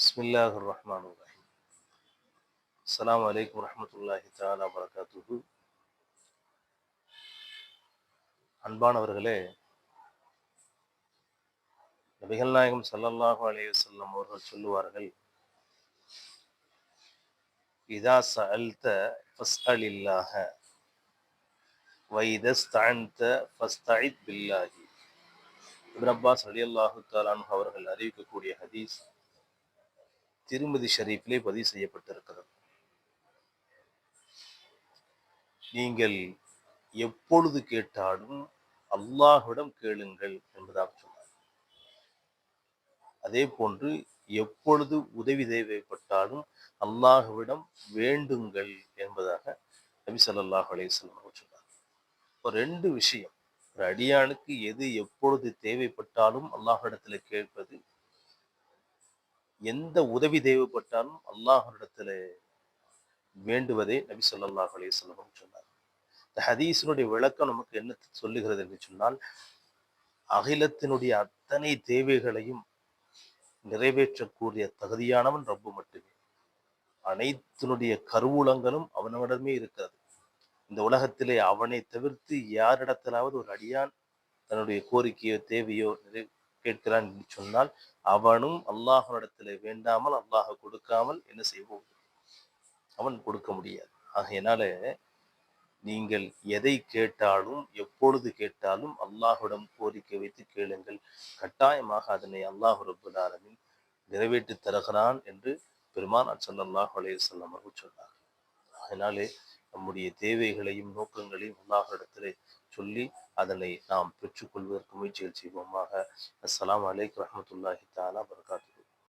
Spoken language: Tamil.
بسم الله الرحمن الرحيم السلام عليكم ورحمة الله تعالى وبركاته அன்பானவர்களே நபிகள் நாயகம் ஸல்லல்லாஹு அலைஹி வஸல்லம் அவர்கள் சொல்லுவார்கள் இதா சஅல்த ஃபஸ்அலில்லாஹ வைத ஸ்தஅன்த ஃபஸ்தஇத் பில்லாஹி இப்னு அப்பாஸ் ரலியல்லாஹு தஆலா அன்ஹு அவர்கள் அறிவிக்கக்கூடிய ஹதீஸ் திருமதி ஷரீஃபிலே பதிவு செய்யப்பட்டிருக்கிறது. நீங்கள் எப்பொழுது கேட்டாலும் அல்லாஹ்விடம் கேளுங்கள் என்பதாக சொன்னார். அதே போன்று எப்பொழுது உதவி தேவைப்பட்டாலும் அல்லாஹ்விடம் வேண்டுங்கள் என்பதாக நபி ஸல்லல்லாஹு அலைஹி அவர்கள் சொன்னார். இப்போ ரெண்டு விஷயம். ஒரு அடியானுக்கு எது எப்பொழுது தேவைப்பட்டாலும் அல்லாஹிடத்தில் கேட்பது எந்த உதவி தேவைப்பட்டாலும் அல்லாஹரிடத்துல வேண்டுவதே நபி சொல்லாஹ் அலைஹி சொன்னார். இந்த ஹதீஸினுடைய விளக்கம் நமக்கு என்ன சொல்லுகிறது என்று சொன்னால் அகிலத்தினுடைய அத்தனை தேவைகளையும் நிறைவேற்றக்கூடிய தகுதியானவன் ரப்பு மட்டுமே. அனைத்தினுடைய கருவூலங்களும் அவனவிடமே இருக்கிறது. இந்த உலகத்திலே அவனை தவிர்த்து யாரிடத்திலாவது ஒரு அடியான் தன்னுடைய கோரிக்கையோ தேவையோ நிறை கேட்கிறான் என்று சொன்னால் அவனும் அல்லாஹனிடத்தில் வேண்டாமல் அல்லாஹ் கொடுக்காமல் என்ன செய்வோம்? அவன் கொடுக்க முடியாது. ஆகையினால நீங்கள் எதை கேட்டாலும் எப்பொழுது கேட்டாலும் அல்லாஹ்விடம் கோரிக்கை வைத்து கேளுங்கள். கட்டாயமாக அதனை அல்லாஹ் ரபுல் ஆலமின் நிறைவேற்றி தருகிறான் என்று பெருமானார் ஸல்லல்லாஹு அலைஹி வஸல்லம் அவர்கள் சொன்னார் அதனாலே நம்முடைய தேவைகளையும் நோக்கங்களையும் அல்லாஹ்விடத்திலே சொல்லி அதனை நாம் பெற்றுக்கொள்வதற்கு முயற்சிகள் செய்வோமாக. அஸ்லாம் அலைக் ரஹமத்துல்லாஹி தாலா